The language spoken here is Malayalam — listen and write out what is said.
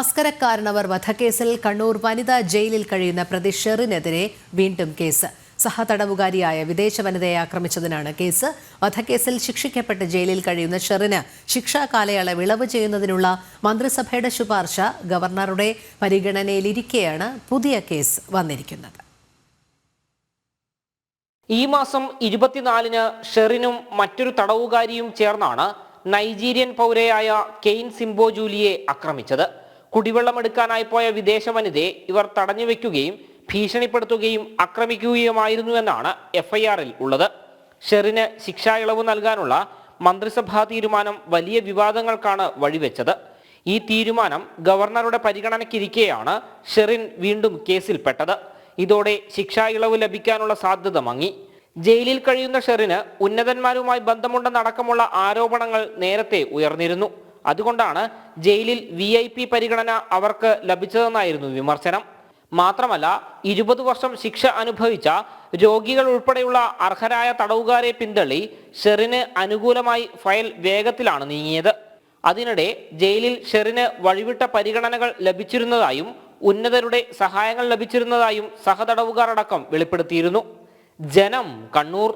ഭാസ്കരക്കാരനവർ വധക്കേസിൽ കണ്ണൂർ വനിതാ ജയിലിൽ കഴിയുന്ന പ്രതി ഷെറിനെതിരെ വീണ്ടും കേസ്. സഹതടവുകാരിയായ വിദേശ വനിതയെ ആക്രമിച്ചതിനാണ് കേസ്. വധക്കേസിൽ ശിക്ഷിക്കപ്പെട്ട് ജയിലിൽ കഴിയുന്ന ഷെറിന് ശിക്ഷാ കാലയളവ് ഇളവ് ചെയ്യുന്നതിനുള്ള മന്ത്രിസഭയുടെ ശുപാർശ ഗവർണറുടെ പരിഗണനയിലിരിക്കെയാണ് പുതിയ കേസ് വന്നിരിക്കുന്നത്. ഈ മാസം ഇരുപത്തിനാലിന് ഷെറിനും മറ്റൊരു തടവുകാരിയും ചേർന്നാണ് നൈജീരിയൻ പൗരയായ കെയ്ൻ സിംബോ ജൂലിയെ ആക്രമിച്ചത്. കുടിവെള്ളം എടുക്കാനായി പോയ വിദേശ വനിതയെ ഇവർ തടഞ്ഞു വെക്കുകയും ഭീഷണിപ്പെടുത്തുകയും ആക്രമിക്കുകയുമായിരുന്നുവെന്നാണ് എഫ്ഐആറിൽ ഉള്ളത്. ഷെറിന് ശിക്ഷാ ഇളവ് നൽകാനുള്ള മന്ത്രിസഭാ തീരുമാനം വലിയ വിവാദങ്ങൾക്കാണ് വഴിവെച്ചത്. ഈ തീരുമാനം ഗവർണറുടെ പരിഗണനയ്ക്കിരിക്കെയാണ് ഷെറിൻ വീണ്ടും കേസിൽപ്പെട്ടത്. ഇതോടെ ശിക്ഷാ ഇളവ് ലഭിക്കാനുള്ള സാധ്യത മങ്ങി. ജയിലിൽ കഴിയുന്ന ഷെറിന് ഉന്നതന്മാരുമായി ബന്ധമുണ്ടെന്നടക്കമുള്ള ആരോപണങ്ങൾ നേരത്തെ ഉയർന്നിരുന്നു. അതുകൊണ്ടാണ് ജയിലിൽ വി ഐ പി പരിഗണന അവർക്ക് ലഭിച്ചതെന്നായിരുന്നു വിമർശനം. മാത്രമല്ല ഇരുപത് വർഷം ശിക്ഷ അനുഭവിച്ച രോഗികൾ ഉൾപ്പെടെയുള്ള അർഹരായ തടവുകാരെ പിന്തള്ളി ഷെറിന് അനുകൂലമായി ഫയൽ വേഗത്തിലാണ് നീങ്ങിയത്. അതിനിടെ ജയിലിൽ ഷെറിന് വഴിവിട്ട പരിഗണനകൾ ലഭിച്ചിരുന്നതായും ഉന്നതരുടെ സഹായങ്ങൾ ലഭിച്ചിരുന്നതായും സഹതടവുകാരടക്കം വെളിപ്പെടുത്തിയിരുന്നു. ജനം കണ്ണൂർ